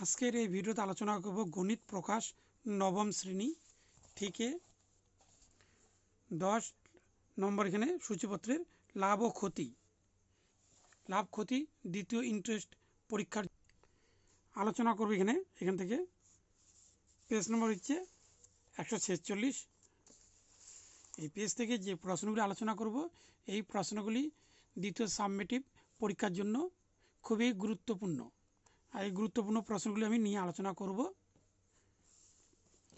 আজকের এই ভিডিওতে আলোচনা করব গণিত প্রকাশ নবম শ্রেণি থেকে দশ নম্বর এখানে সূচিপত্রের লাভ ও ক্ষতি। লাভ, ক্ষতি, দ্বিতীয় ইন্টারেস্ট পরীক্ষার আলোচনা করব এখানে। এখান থেকে পেজ নম্বর হচ্ছে একশো ছেচল্লিশ। এই পেজ থেকে যে প্রশ্নগুলি আলোচনা করব, এই প্রশ্নগুলি দ্বিতীয় সাবমেটিভ পরীক্ষার জন্য খুবই গুরুত্বপূর্ণ। এই গুরুত্বপূর্ণ প্রশ্নগুলি আমি নিয়ে আলোচনা করব।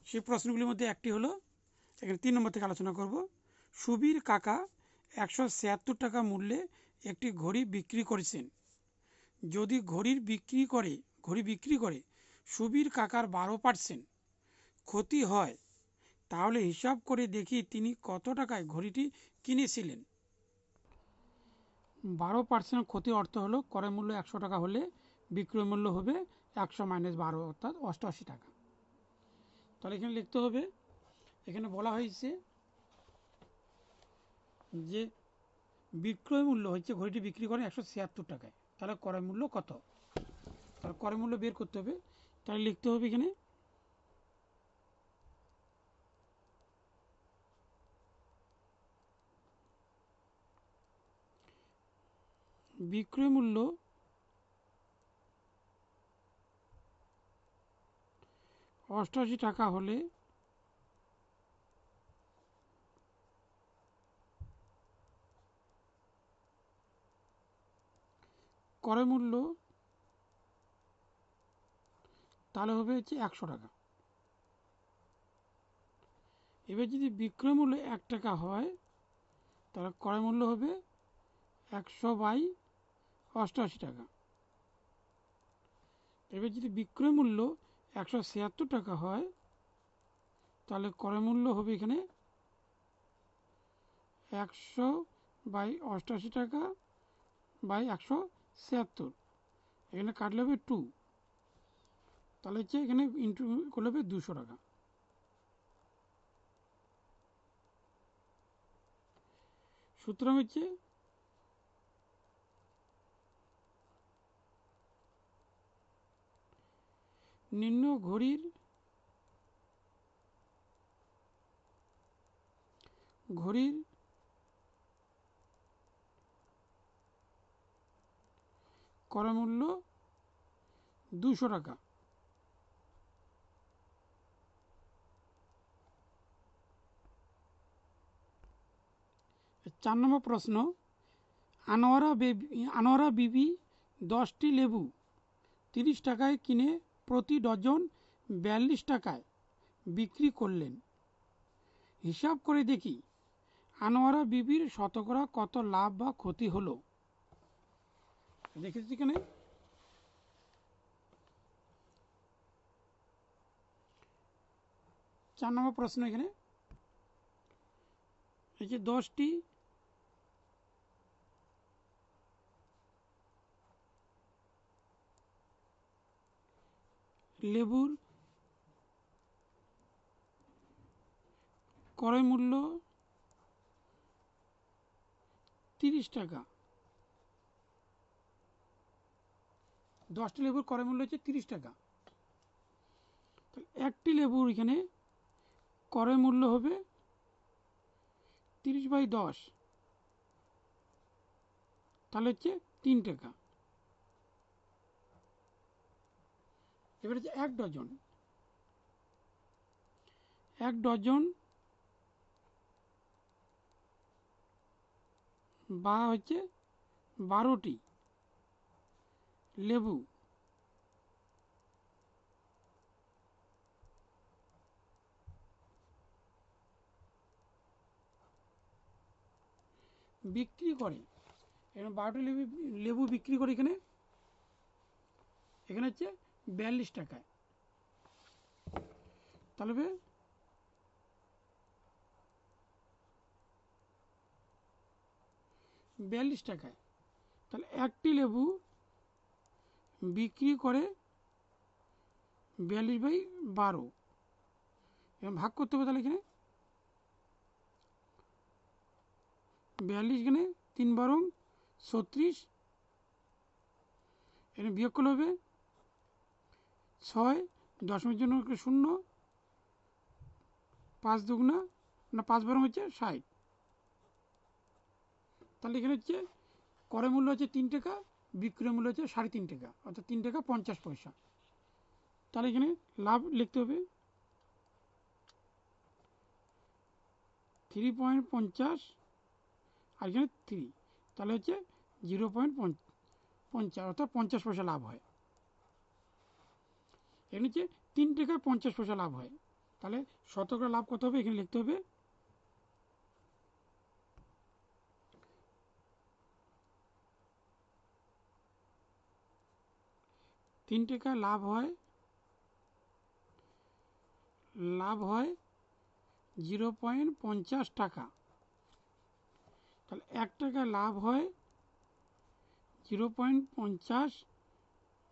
সেই প্রশ্নগুলির মধ্যে একটি হলো, এখানে তিন নম্বর থেকে আলোচনা করব। সুবীর কাকা একশো ছিয়াত্তর টাকা মূল্যে একটি ঘড়ি বিক্রি করেছেন। যদি ঘড়ির বিক্রি করে, ঘড়ি বিক্রি করে, সুবীর কাকার বারো পার্সেন্ট ক্ষতি হয়, তাহলে হিসাব করে দেখি তিনি কত টাকায় ঘড়িটি কিনেছিলেন। বারো পার্সেন্ট ক্ষতি অর্থ হলো, ক্রয় মূল্য একশো টাকা হলে বিক্রয় মূল্য হবে একশো মাইনাস বারো, অর্থাৎ অষ্টআশি টাকা। তাহলে এখানে লিখতে হবে, এখানে বলা হয়েছে যে বিক্রয় মূল্য হচ্ছে ঘড়িটি বিক্রি করে একশো ছিয়াত্তর টাকায়। তাহলে ক্রয় মূল্য কত? তাহলে ক্রয় মূল্য বের করতে হবে। তাহলে লিখতে হবে এখানে বিক্রয় মূল্য অষ্টআশি টাকা হলে ক্রয় মূল্য তাহলে হবে হচ্ছে একশো টাকা। এবার যদি বিক্রয় মূল্য এক টাকা হয়, তাহলে ক্রয় মূল্য হবে একশো বাই অষ্টআশি টাকা। এবার যদি বিক্রয় মূল্য একশো ছিয়াত্তর টাকা হয়, তাহলে ক্রয় মূল্য হবে এখানে একশো বাই অষ্টাশি টাকা বাই একশো ছিয়াত্তর। এখানে কাটলে হবে টু। তাহলে হচ্ছে এখানে ইন্টু করলে হবে দুশো টাকা। সুতরাং হচ্ছে নিম্ন ঘড়ির ঘড়ির ক্রয় মূল্য দুশো টাকা। চার নম্বর প্রশ্ন, আনোয়ারা বেবি, আনোয়ারা বিবি দশটি লেবু তিরিশ টাকায় কিনে প্রতি ডজন বিয়াল্লিশ টাকায় বিক্রি করলেন। হিসাব করে দেখি, আনোয়ারা বিবির শতকরা কত লাভ বা ক্ষতি হলো। দেখেছি এখানে চার নম্বর প্রশ্ন এখানে। দশটি লেবুর ক্রয় মূল্য তিরিশ টাকা। দশটি লেবুর ক্রয় মূল্য হচ্ছে তিরিশ টাকা। একটি লেবুর এখানে ক্রয় মূল্য হবে তিরিশ বাই দশ। তাহলে হচ্ছে তিন টাকা। এবার হচ্ছে এক ডজন। এক ডজন বা হচ্ছে বারোটি লেবু। বিক্রি করে। এখানে বারোটি লেবু লেবু বিক্রি করে এখানে। এখানে হচ্ছে বিয়াল্লিশ টাকায়। তাহলে বিয়াল্লিশ টাকায়। তাহলে একটি লেবু বিক্রি করে বিয়াল্লিশ বাই বারো। ভাগ করতে হবে তাহলে এখানে। বিয়াল্লিশ এখানে তিন বারং ছত্রিশ। এখানে বিয়োগ করলে হবে ছয়, দশমিক জন্য শূন্য, পাঁচ দুগুণা, না পাঁচ বারো হচ্ছে ষাট। তাহলে এখানে হচ্ছে করে মূল্য হচ্ছে তিন টাকা, বিক্রয় মূল্য হচ্ছে সাড়ে তিন টাকা, অর্থাৎ তিন টাকা পঞ্চাশ পয়সা। তাহলে এখানে লাভ লিখতে হবে থ্রি পয়েন্ট পঞ্চাশ আর এখানে থ্রি তাহলে হচ্ছে জিরো পয়েন্ট পঞ্চাশ, অর্থাৎ পঞ্চাশ পয়সা লাভ হয়। এখানে হচ্ছে তিন টাকায় পঞ্চাশ পয়সা লাভ হয়। তাহলে শতকরা লাভ কত হবে? এখানে লিখতে হবে। তিন টাকা লাভ হয় লাভ হয় জিরো পয়েন্ট পঞ্চাশ টাকা। তাহলে এক টাকা লাভ হয় জিরো পয়েন্ট পঞ্চাশ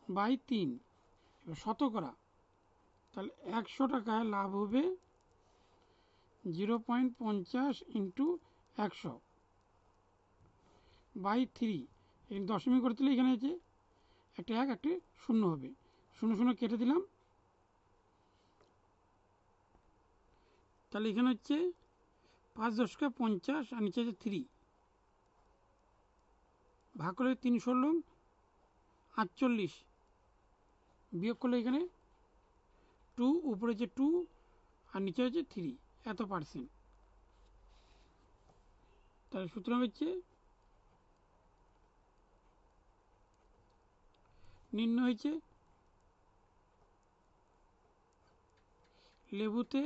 বাই তিন। শতকরা। তাহলে একশো টাকায় লাভ হবে জিরো পয়েন্ট পঞ্চাশ ইন্টু একশো বাই থ্রি। এখানে দশমিক করে দিলে এখানে আছে একটা এক, একটি শূন্য হবে। শূন্য শূন্য কেটে দিলাম। তাহলে এখানে হচ্ছে পাঁচ দশকে পঞ্চাশ আর নিচে আছে থ্রি। ভাগ করলে তিন ষোলো আটচল্লিশ। বিয়োগ করলে এখানে টু উপরে হচ্ছে টু আর নিচে হচ্ছে থ্রি এত পার্সেন্ট তাহলে সুতরাং হচ্ছে নিম্ন হয়েছে লেবুতে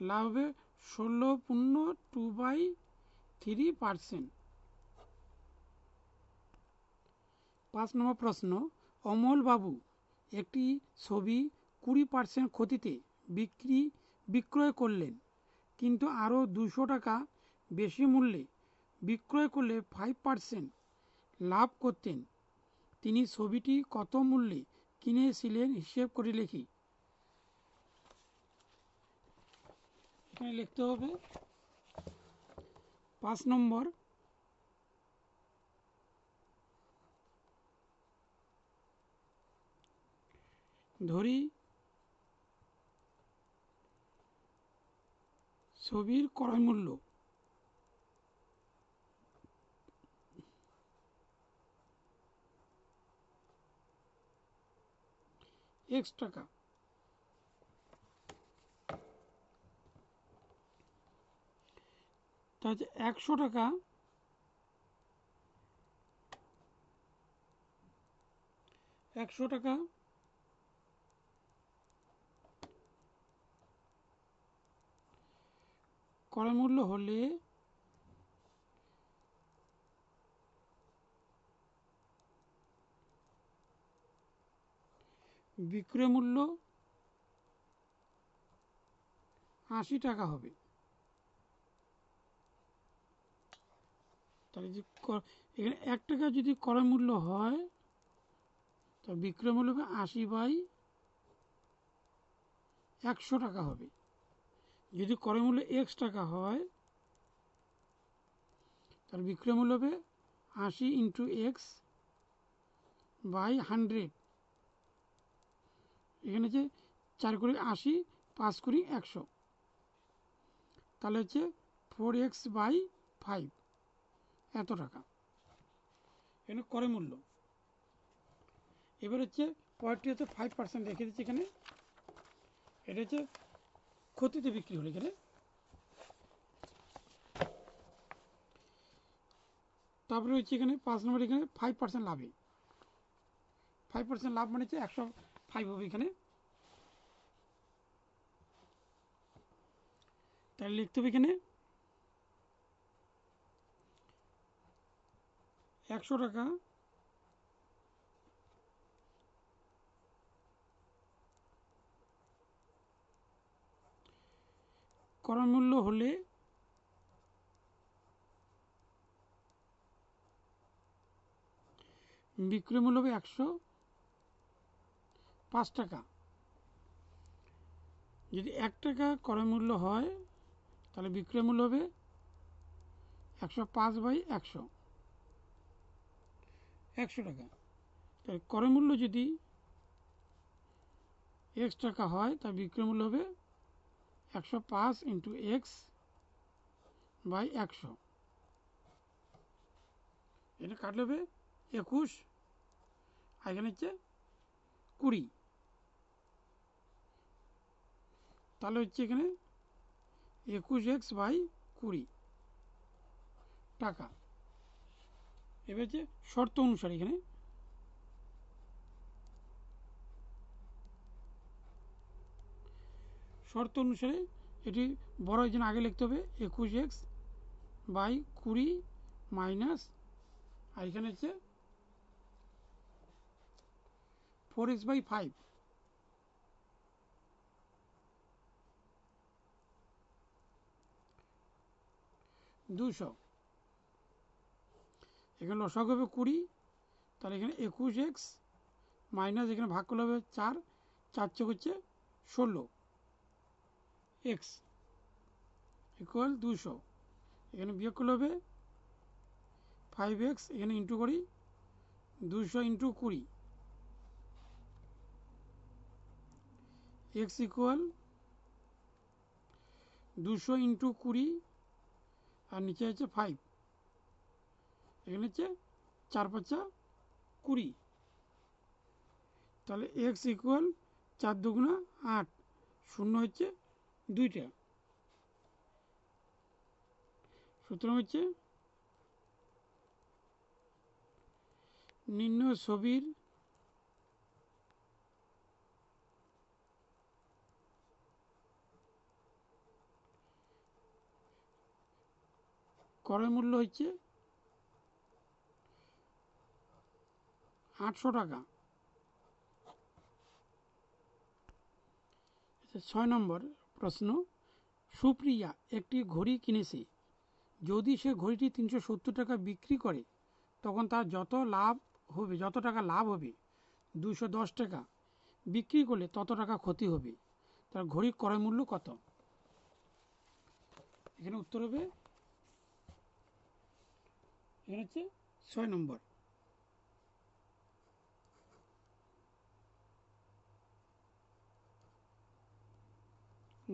লাভ হবে ষোলো পূর্ণ টু বাই থ্রি পার্সেন্ট পাঁচ নম্বর প্রশ্ন অমল বাবু একটি ছবি কুড়ি পার্সেন্ট ক্ষতিতে বিক্রি, বিক্রয় করলেন, কিন্তু আরও দুশো টাকা বেশি মূল্যে বিক্রয় করলে ফাইভ পার্সেন্ট লাভ করতেন। তিনি ছবিটি কত মূল্যে কিনেছিলেন হিসেব করে লিখি। এখানে লিখতে হবে, পাঁচ নম্বর ধরি। ছবির ক্রয় মূল্য। এক্স টাকা। তা হচ্ছে একশো টাকা। একশো টাকা। ক্রয় মূল্য হলে বিক্রয় মূল্য আশি টাকা হবে। তাহলে যে এখানে এক টাকা যদি ক্রয় মূল্য হয় তা বিক্রয় মূল্য আশি বাই একশো টাকা হবে। যদি ক্রয় মূল্য এক্স টাকা হয়, তাহলে বিক্রয় মূল্য হবে আশি ইন্টু এক্স বাই হান্ড্রেড এখানে হচ্ছে চার কুড়ি আশি, পাঁচ কুড়ি একশো। তাহলে হচ্ছে ফোর এক্স বাই ফাইভ এত টাকা। এখানে করে মূল্য এবার হচ্ছে পয়েন্টটি হচ্ছে ফাইভ পার্সেন্ট রেখে দিচ্ছি এখানে। এটা হচ্ছে ক্ষতিতে বিক্রি হলো এখানে। তারপরে হচ্ছে এখানে পাঁচ নম্বর এখানে ফাইভ পার্সেন্ট লাভে। ফাইভ পার্সেন্ট লাভ মানে হচ্ছে একশো ফাইভ হবে এখানে। তাহলে লিখতে হবে এখানে একশো টাকা করার মূল্য হলে বিক্রয় মূল্য হবে একশো পাঁচ টাকা। যদি এক টাকা ক্রয় মূল্য হয়, তাহলে বিক্রয় মূল্য হবে একশো পাঁচ বাই একশো। একশো টাকা। তাহলে ক্রয় মূল্য যদি এক্স টাকা হয় তার বিক্রয় মূল্য হবে একশো পাঁচ ইন্টু এক্স বাই একশো। এটা কাটলে হবে একুশ, আর এখানে হচ্ছে কুড়ি। তাহলে হচ্ছে এখানে একুশ এক্স বাই কুড়ি টাকা। এবার হচ্ছে শর্ত অনুসারে এখানে শর্ত অনুসারে এটি বড় জন্য আগে লিখতে হবে, একুশ এক্স বাই কুড়ি মাইনাস, আর এখানে হচ্ছে ফোর এক্স বাই ফাইভ। দুশো। এখানে লসক হবে কুড়ি, তাহলে এখানে একুশ এক্স মাইনাস এখানে ভাগ করলে হবে চার চার চোখ হচ্ছে ষোলো। এক্স ইকুয়াল দুশো। এখানে বিয়োগ করলে হবে ফাইভ এক্স এখানে ইন্টু করি দুশো ইন্টু কুড়ি। এক্স ইকুয়াল দুশো ইন্টু কুড়ি, আর নিচে হচ্ছে ফাইভ এখানে হচ্ছে চার পাঁচা কুড়ি। তাহলে এক্স ইকুয়াল চার দুগুণা আট, শূন্য হচ্ছে দুইটা। সুতরাং হচ্ছে নিম্ন ছবির ক্রয় মূল্য হচ্ছে আটশো টাকা। আচ্ছা, ছয় নম্বর। প্রশ্ন, সুপ্রিয়া একটি ঘড়ি কিনেছে। যদি সে ঘড়িটি তিনশো সত্তর টাকা বিক্রি করে, তখন তার যত লাভ হবে, যত টাকা লাভ হবে, দুশো দশ টাকা। বিক্রি করলে তত টাকা ক্ষতি হবে। তার ঘড়ির ক্রয় মূল্য কত? এখানে উত্তর হবে, এখানে হচ্ছে ছয় নম্বর।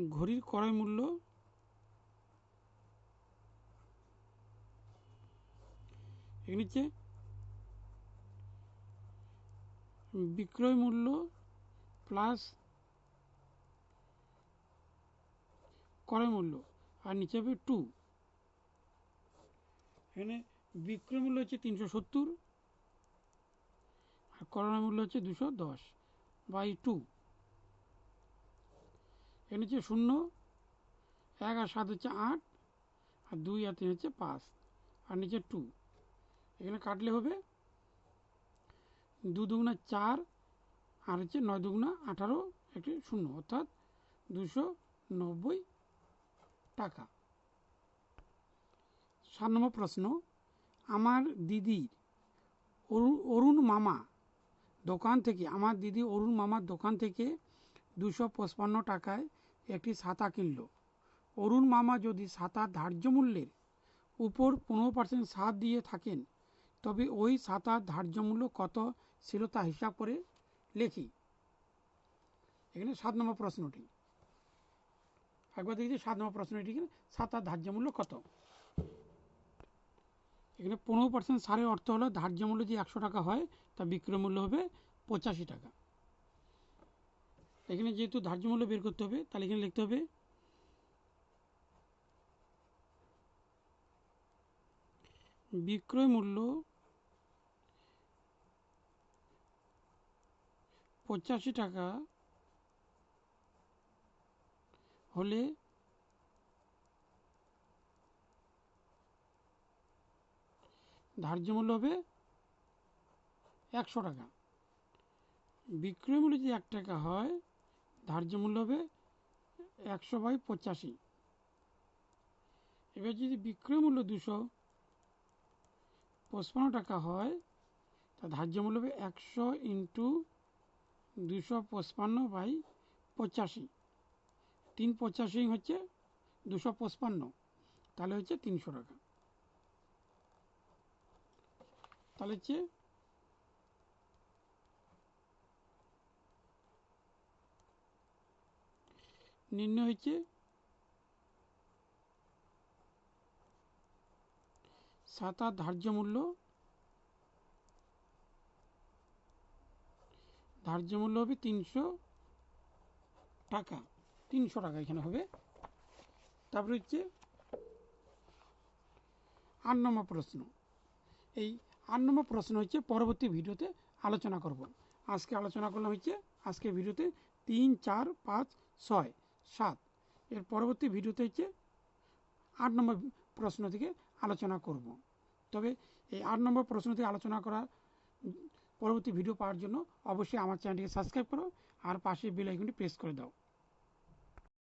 ঘড়ির ক্রয় মূল্য এখানে বিক্রয় মূল্য প্লাস ক্রয় মূল্য আর নিচে হবে টু এখানে বিক্রয় মূল্য হচ্ছে তিনশো সত্তর আর ক্রয় মূল্য হচ্ছে দুশো দশ বাই টু এখানে হচ্ছে শূন্য, এক আর সাত হচ্ছে আট, আর দুই আর তিন হচ্ছে পাঁচ, আর নিচে টু এখানে কাটলে হবে দু দুগুণা চার, আর হচ্ছে নয় দুগুণা আঠারো, একটি শূন্য, অর্থাৎ দুশো নব্বই টাকা। সাত নম্বর প্রশ্ন, আমার অরুণ অরুণ মামা দোকান থেকে, আমার দিদি অরুণ মামার দোকান থেকে দুশো পঁচপান্ন টাকায় একটি ছাতা কিনল। অরুণ মামা যদি ছাতার ধার্য মূল্যের উপর পনেরো পার্সেন্ট ছাড় দিয়ে থাকেন, তবে ওই ছাতার ধার্য মূল্য কত ছিল তা হিসাব করে লেখি। এখানে সাত নম্বর প্রশ্নটি। একবার দেখি সাত নম্বর প্রশ্নটি এখানে ছাতার ধার্য মূল্য কত? এখানে পনেরো পার্সেন্ট সারের অর্থ হলো ধার্য মূল্য যে একশো টাকা হয়, তা বিক্রয় মূল্য হবে পঁচাশি টাকা। এখানে যেহেতু ধার্য মূল্য বের করতে হবে, তাহলে এখানে লিখতে হবে, বিক্রয় মূল্য পঁচাশি টাকা হলে ধার্য মূল্য হবে একশো টাকা। বিক্রয় মূল্য যদি এক টাকা হয় ধার্য মূল্য হবে একশো বাই পঁচাশি। এবার যদি বিক্রয় মূল্য দুশো পঁচপান্ন টাকা হয়, তা ধার্য মূল্য হবে একশো ইন্টু দুশো পঁচপান্ন বাই পঁচাশি। তিন পঁচাশি হচ্ছে দুশো পঁচপান্ন, তাহলে হচ্ছে তিনশো টাকা। তাহলে হচ্ছে নির্ণয় হচ্ছে সাতার ধার্য মূল্য? ধার্য মূল্য হবে তিনশো টাকা। তিনশো টাকা এখানে হবে। তারপরে হচ্ছে আট নম্বর প্রশ্ন। এই আট নম্বর প্রশ্ন হচ্ছে পরবর্তী ভিডিওতে আলোচনা করব। আজকে আলোচনা করলাম হচ্ছে আজকে ভিডিওতে তিন, চার, পাঁচ, ছয়। সাত। এর পরবর্তী ভিডিওতে হচ্ছে আট নম্বর প্রশ্ন থেকে আলোচনা করব। তবে এই আট নম্বর প্রশ্ন থেকে আলোচনা করা পরবর্তী ভিডিও পাওয়ার জন্য অবশ্যই আমার চ্যানেলটিকে সাবস্ক্রাইব করো আর পাশে বেল আইকনটি প্রেস করে দাও।